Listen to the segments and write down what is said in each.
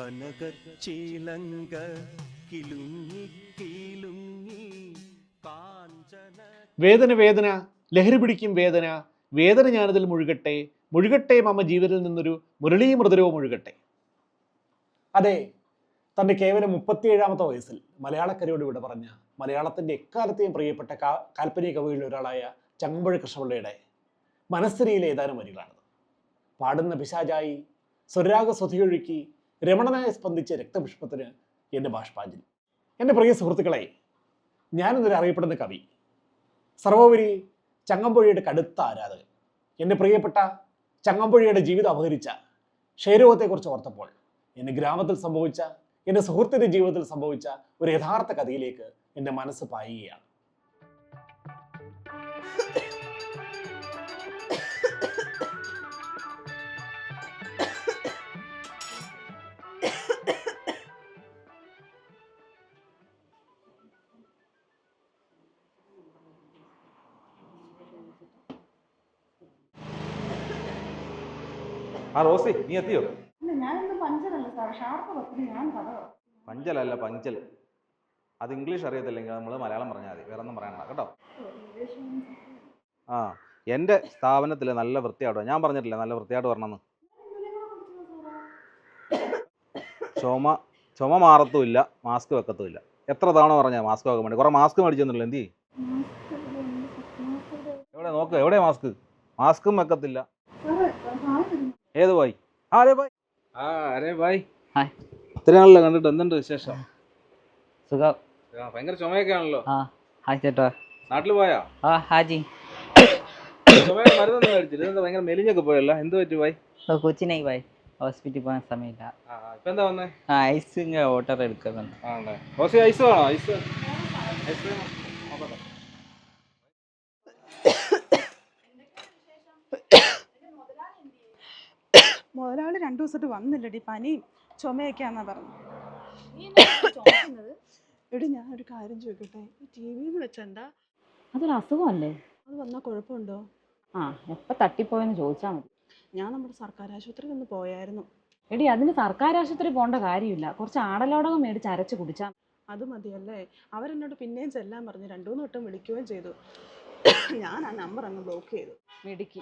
കനകച്ചീലങ്ക കിലുങ്ങി കിലുങ്ങി കാഞ്ചന വേദന വേദന ലഹരി പിടിക്കും വേദന വേദന ഞാനതിൽ മുഴുകട്ടെ മുഴുകട്ടെ മമ്മ ജീവിതത്തിൽ നിന്നൊരു മുരളീ മൃദരവും മുഴുകട്ടെ. അതെ തന്റെ കേവലം മുപ്പത്തിയേഴാമത്തെ വയസ്സിൽ മലയാളക്കരയോട് വിട പറഞ്ഞ മലയാളത്തിന്റെ എക്കാലത്തെയും പ്രിയപ്പെട്ട കാ- കാൽപ്പനിക കവികളിൽ ഒരാളായ ചങ്ങമ്പുഴ കൃഷ്ണപിള്ളയുടെ മനസ്ഥിതിയിലെ ഏതാനും വരികളാണിത്. പാടുന്ന പിശാചായി സ്വരാഗ സ്വതിയൊഴുക്കി രമണനായി സ്പന്ദിച്ച രക്തപുഷ്പത്തിന് എന്റെ ബാഷ്പാഞ്ജലി. എന്റെ പ്രിയ സുഹൃത്തുക്കളെ ഞാനെന്നൊരു അറിയപ്പെടുന്ന കവി. സർവോപരി ചങ്ങമ്പുഴയുടെ കടുത്ത ആരാധകൻ. എന്റെ പ്രിയപ്പെട്ട ചങ്ങമ്പുഴയുടെ ജീവിതം അപഹരിച്ച ക്ഷയരോഗത്തെക്കുറിച്ച് ഓർത്തപ്പോൾ എന്റെ ഗ്രാമത്തിൽ സംഭവിച്ച എന്റെ സുഹൃത്തിന്റെ ജീവിതത്തിൽ സംഭവിച്ച ഒരു യഥാർത്ഥ കഥയിലേക്ക് എന്റെ മനസ്സ് പായുകയാണ്. ആ റോസി നീ എത്തിയോ. പഞ്ചലല്ല പഞ്ചൽ. അത് ഇംഗ്ലീഷ് അറിയത്തില്ലെങ്കിൽ നമ്മൾ മലയാളം പറഞ്ഞാൽ മതി വേറെ ഒന്നും പറയണ്ട കേട്ടോ ആ എന്റെ സ്ഥാപനത്തിൽ നല്ല വൃത്തിയാട്ടോ ഞാൻ പറഞ്ഞിട്ടില്ല നല്ല വൃത്തിയായിട്ട് വരണമെന്ന്? കൂടെ ചുമ ചുമ മാറത്തുമില്ല മാസ്ക് വെക്കത്തുമില്ല. എത്ര തവണ പറഞ്ഞാൽ മാസ്ക് വെക്കാൻ വേണ്ടി? കുറേ മാസ്ക് മേടിച്ചെന്നില്ല എന്തി. എവിടെ നോക്ക് എവിടെ മാസ്ക്? മാസ്കും വെക്കത്തില്ല. ഏത് ബായ് ആ അരേ ബായ് ആ അരേ ബായ് ഹായ്. ഇത്ര നാളല്ലേ കണ്ടിട്ട് എന്തുണ്ട് വിശേഷം? സുഖം. ആ, ഭയങ്കര ചുമയൊക്കെ ആണല്ലോ ആ ഹായ് ചേട്ടാ. നാട്ടിൽ പോയാ? ആ ഹാജി. ചുമയുടെ മരുന്നൊന്നും മേടിച്ചില്ല. ഇതെന്താ ഭയങ്കര മെലിഞ്ഞൊക്കെ പോയല്ലോ. എന്ത് പറ്റി ബായ് ഓ കൊച്ചിനായി പോയി ഹോസ്പിറ്റലിൽ പോകാൻ സമയമില്ല. ആ ആ, ഇപ്പൊ എന്താ വന്നേ? ആ ഐസ് ഇങ്ങനെ ഓർഡർ എടുക്കുന്നുണ്ട്. ആണല്ലേ. റോസി ഐസ് വേണോ? ഐസ്. ഐസ്ക്രീം മുതലാളി രണ്ടു ദിവസമായിട്ട് വന്നില്ലടി പനിയും ചുമയൊക്കെയാന്നാ പറഞ്ഞു എടി ഞാൻ ഒരു കാര്യം ചോദിക്കട്ടെ? ഈ ടി വി വെച്ചെന്താ? അതൊരു അസുഖമല്ലേ? അത് വന്നാൽ കുഴപ്പമുണ്ടോ? ആ എപ്പോൾ തട്ടിപ്പോയെന്ന് ചോദിച്ചാൽ മതി. ഞാൻ നമ്മുടെ സർക്കാർ ആശുപത്രിയിൽ ഒന്ന് പോയായിരുന്നു. എടി അതിന് സർക്കാർ ആശുപത്രി പോകേണ്ട കാര്യമില്ല. കുറച്ച് ആടലോടകം മേടിച്ച് അരച്ച് കുടിച്ചാൽ അത് മതിയല്ലേ? അവരെന്നോട് പിന്നെയും ചെല്ലാൻ പറഞ്ഞു രണ്ടു മൂന്ന് വട്ടം വിളിക്കുകയും ചെയ്തു. ഞാൻ ആ നമ്പർ അങ്ങ് ബ്ലോക്ക് ചെയ്തു. മിടുക്കി.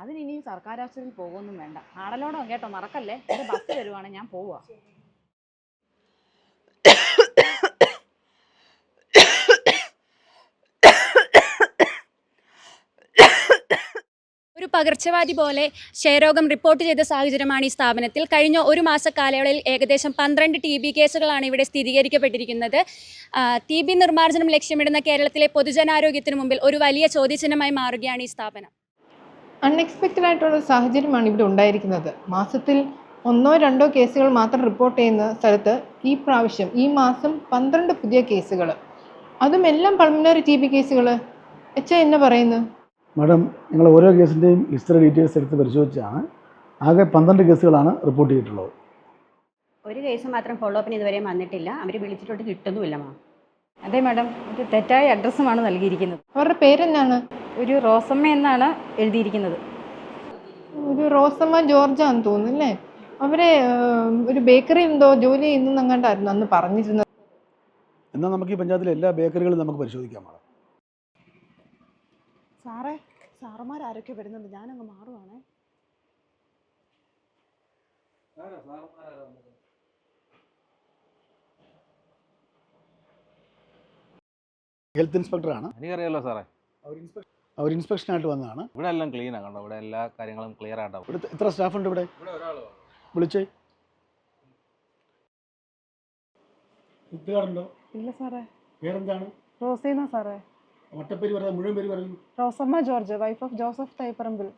അതിന് സർക്കാർ ആശുപത്രിയിൽ പോകുമൊന്നും വേണ്ട. ആടലോടകം കേട്ടോ മറക്കല്ലേ? ഒരു ബസ് വരുവാണെങ്കിൽ ഞാൻ പോവാ ഒരു പകർച്ചവ്യാധി പോലെ ക്ഷയരോഗം റിപ്പോർട്ട് ചെയ്ത സാഹചര്യമാണ് ഈ സ്ഥാപനത്തിൽ. കഴിഞ്ഞ ഒരു മാസ കാലയളവിൽ ഏകദേശം പന്ത്രണ്ട് ടി ബി കേസുകളാണ് ഇവിടെ സ്ഥിരീകരിക്കപ്പെട്ടിരിക്കുന്നത്. ടി ബി നിർമ്മാർജനം ലക്ഷ്യമിടുന്ന കേരളത്തിലെ പൊതുജനാരോഗ്യത്തിന് മുമ്പിൽ ഒരു വലിയ ചോദ്യചിഹ്നമായി മാറുകയാണ് ഈ സ്ഥാപനം. അൺഎക്സ്പെക്റ്റഡ് ആയിട്ടുള്ള സാഹചര്യമാണ് ഇവിടെ ഉണ്ടായിരിക്കുന്നത്. മാസത്തിൽ ഒന്നോ രണ്ടോ കേസുകൾ മാത്രം റിപ്പോർട്ട് ചെയ്യുന്ന സ്ഥലത്ത് ഈ പ്രാവശ്യം ഈ മാസം പന്ത്രണ്ട് പുതിയ കേസുകൾ അതും എല്ലാം പൾമിനറി ടി ബി കേസുകൾ എച്ച എന്നെ പറയുന്നു. മാഡം ഞങ്ങൾ ഓരോ കേസിന്റെയും ഹിസ്റ്ററി ഡീറ്റെയിൽസ് എടുത്ത് പരിശോധിച്ചാണ് ആകെ പന്ത്രണ്ട് കേസുകളാണ് റിപ്പോർട്ട് ചെയ്തിട്ടുള്ളത്. ഒരു കേസ് മാത്രം ഫോളോ അപ്പിന് ഇതുവരെ വന്നിട്ടില്ല. അവർ വിളിച്ചിട്ടോട്ട് കിട്ടുന്നുമില്ല മാം. അതെ മാഡം. ഇത് തെറ്റായ അഡ്രസ്സുമാണ് നൽകിയിരിക്കുന്നത്. അവരുടെ പേരെന്നാണ് ഒരു റോസമ്മ എന്നാണ് എഴുതിയിരിക്കുന്നത്. ഒരു റോസമ്മ ജോർജാന്ന് തോന്നുന്നു അല്ലേ? അവരെ ഒരു ബേക്കറി എന്തോ ജോലി ചെയ്യുന്നെങ്ങാണ്ടായിരുന്നു അന്ന് പറഞ്ഞിരുന്നത്. എന്നാൽ നമുക്ക് ഈ പഞ്ചായത്തിലെ എല്ലാ ബേക്കറികളും നമുക്ക് പരിശോധിക്കാം മാഡം. സാറേ സാറുമാരൊക്കെ വരുന്നുണ്ട്? ഞാനങ്ങ് മാറുവാണേ. ഹെൽത്ത് ഇൻസ്പെക്ടറാണ്. എനിക്കറിയാലോ സാറേ. അവർ ഇൻസ്പെക്ഷനായിട്ട് വന്നതാണ്. ഇവിടെ എല്ലാം ക്ലീൻ കണ്ടോ? ഇവിടെ എല്ലാ കാര്യങ്ങളും ക്ലിയർ ആയിട്ടാവും ഇവിടെ എത്ര സ്റ്റാഫ് ഉണ്ട് ഇവിടെ? വിളിച്ചേ. ഇല്ല സാറേ. പേരെന്താണ് റോസീന സാറേ. ഒറ്റപ്പേര് പറയാം മുഴുവൻ പേര് പറയൂ Rosamma George wife of Joseph Thaiparambil.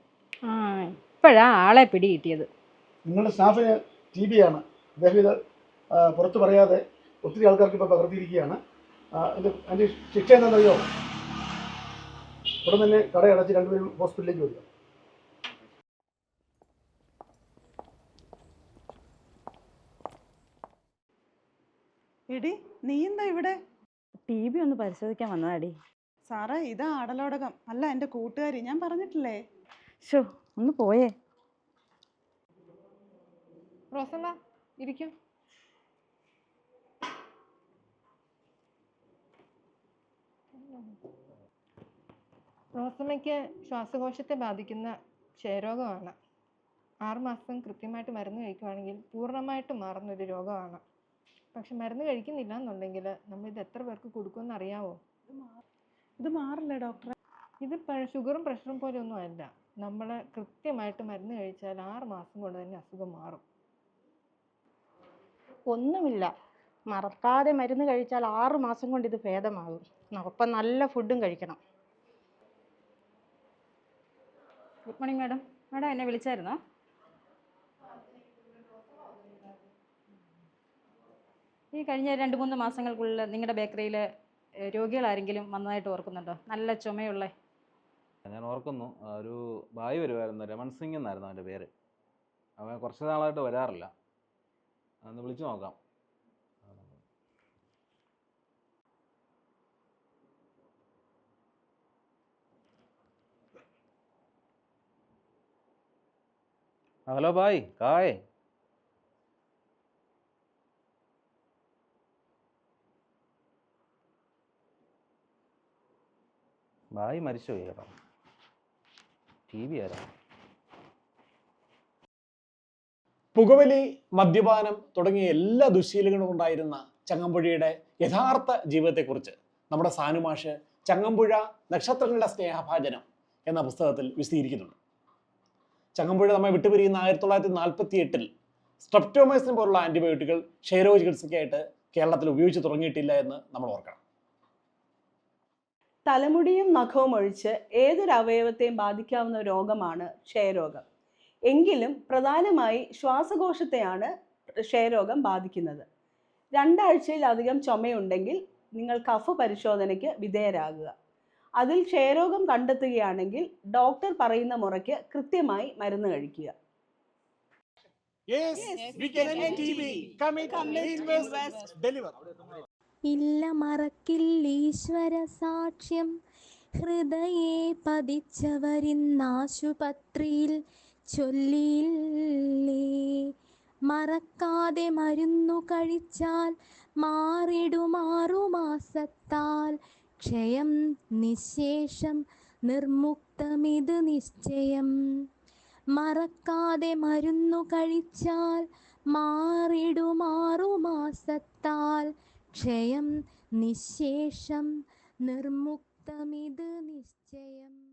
ആ ഇപ്പോഴാ ആളെ പിടി കിട്ടിയത് നിങ്ങളുടെ സ്റ്റാഫിന് ടി ബി ആണ്. അദ്ദേഹം ഇത് പുറത്ത് പറയാതെ ഒത്തിരി ആൾക്കാർക്ക് ഇപ്പോൾ പകർത്തിയിരിക്കുകയാണ്. അതിന്റെ അതിന്റെ ശിക്ഷ എന്താണെന്നറിയോ? ഉടൻ തന്നെ കടയടച്ച് രണ്ടുപേരും ഹോസ്പിറ്റലിലേക്ക് വരിക. എടി നീ എന്താ ഇവിടെ? ടി വി ഒന്ന് പരിശോധിക്കാൻ വന്നതാടി. സാറേ ഇതാ ആടലോടകം. അല്ല എന്റെ കൂട്ടുകാരി. ഞാൻ പറഞ്ഞിട്ടില്ലേ? ഷോ ഒന്ന് പോയേ. റോസമ്മ ഇരിക്കും. റോസമ്മയ്ക്ക് ശ്വാസകോശത്തെ ബാധിക്കുന്ന ക്ഷയരോഗമാണ്. ആറുമാസം കൃത്യമായിട്ട് മരുന്ന് കഴിക്കുവാണെങ്കിൽ പൂർണമായിട്ട് മാറുന്നൊരു രോഗമാണ്. പക്ഷെ മരുന്ന് കഴിക്കുന്നില്ല എന്നുണ്ടെങ്കിൽ നമ്മൾ ഇത് എത്ര പേർക്ക് കൊടുക്കുമെന്ന് അറിയാവോ? ഇത് മാറില്ല ഡോക്ടറെ ഇത് ഷുഗറും പ്രഷറും പോലെ ഒന്നും അല്ല. നമ്മൾ കൃത്യമായിട്ട് മരുന്ന് കഴിച്ചാൽ ആറ് മാസം കൊണ്ട് തന്നെ അസുഖം മാറും. ഒന്നുമില്ല. മറക്കാതെ മരുന്ന് കഴിച്ചാൽ ആറ് മാസം കൊണ്ട് ഇത് ഭേദമാകും. ഒപ്പം നല്ല ഫുഡും കഴിക്കണം. ഗുഡ് മോർണിംഗ് മാഡം മാഡം എന്നെ വിളിച്ചായിരുന്നോ? ഈ കഴിഞ്ഞ രണ്ട് മൂന്ന് മാസങ്ങൾക്കുള്ളിൽ നിങ്ങളുടെ ബേക്കറിയിൽ രോഗികൾ ആരെങ്കിലും വന്നതായിട്ട് ഓർക്കുന്നുണ്ടോ? നല്ല ചുമയുള്ള ഞാൻ ഓർക്കുന്നു. ഒരു ഭായി വരുമായിരുന്നു രമൺ സിംഗ് എന്നായിരുന്നു അവന്റെ പേര്. അവൻ കുറച്ച് നാളായിട്ട് വരാറില്ല. ഒന്ന് വിളിച്ചു നോക്കാം. ഹലോ ബായ് കായ്. ബായ് മരിച്ചുപോയി കേട്ടോ. ടി വി ആരാ? പുകവലി മദ്യപാനം തുടങ്ങിയ എല്ലാ ദുശീലങ്ങളും ഉണ്ടായിരുന്ന ചങ്ങമ്പുഴയുടെ യഥാർത്ഥ ജീവിതത്തെക്കുറിച്ച് നമ്മുടെ സാനുമാഷ് ചങ്ങമ്പുഴ നക്ഷത്രങ്ങളുടെ സ്നേഹഭാജനം എന്ന പുസ്തകത്തിൽ വിശദീകരിക്കുന്നുണ്ട്. ചങ്ങമ്പുഴ നമ്മെ വിട്ടുപിരിയുന്ന ആയിരത്തി തൊള്ളായിരത്തി നാൽപ്പത്തി എട്ടിൽ സ്ട്രെപ്റ്റോമൈസിൻ പോലുള്ള ആന്റിബയോട്ടിക്കുകൾ ക്ഷയരോഗ ചികിത്സയ്ക്കായിട്ട് കേരളത്തിൽ ഉപയോഗിച്ച് തുടങ്ങിയിട്ടില്ല എന്ന് നമ്മൾ ഓർക്കണം. തലമുടിയും നഖവും ഒഴിച്ച് ഏതൊരു അവയവത്തെയും ബാധിക്കാവുന്ന രോഗമാണ് ക്ഷയരോഗം. എങ്കിലും പ്രധാനമായി ശ്വാസകോശത്തെയാണ് ക്ഷയരോഗം ബാധിക്കുന്നത്. രണ്ടാഴ്ചയിലധികം ചുമയുണ്ടെങ്കിൽ നിങ്ങൾ കഫ് പരിശോധനയ്ക്ക് വിധേയരാകുക. അതിൽ ക്ഷയരോഗം കണ്ടെത്തുകയാണെങ്കിൽ ഡോക്ടർ പറയുന്ന മുറയ്ക്ക് കൃത്യമായി മരുന്ന് കഴിക്കുക. ഇല്ല മറക്കില്ലീശ്വര സാക്ഷ്യം. ഹൃദയെ പതിച്ചവരിന്നാശുപത്രിയിൽ ചൊല്ലിയില്ലേ? മറക്കാതെ മരുന്നു കഴിച്ചാൽ മാറിടുമാറു മാസത്താൽ ക്ഷയം നിശേഷം നിർമുക്തമിത് നിശ്ചയം. മറക്കാതെ മരുന്നു കഴിച്ചാൽ മാറിടുമാറു മാസത്താൽ ക്ഷയം നിശേഷം നിർമുക്തമിത് നിശ്ചയം.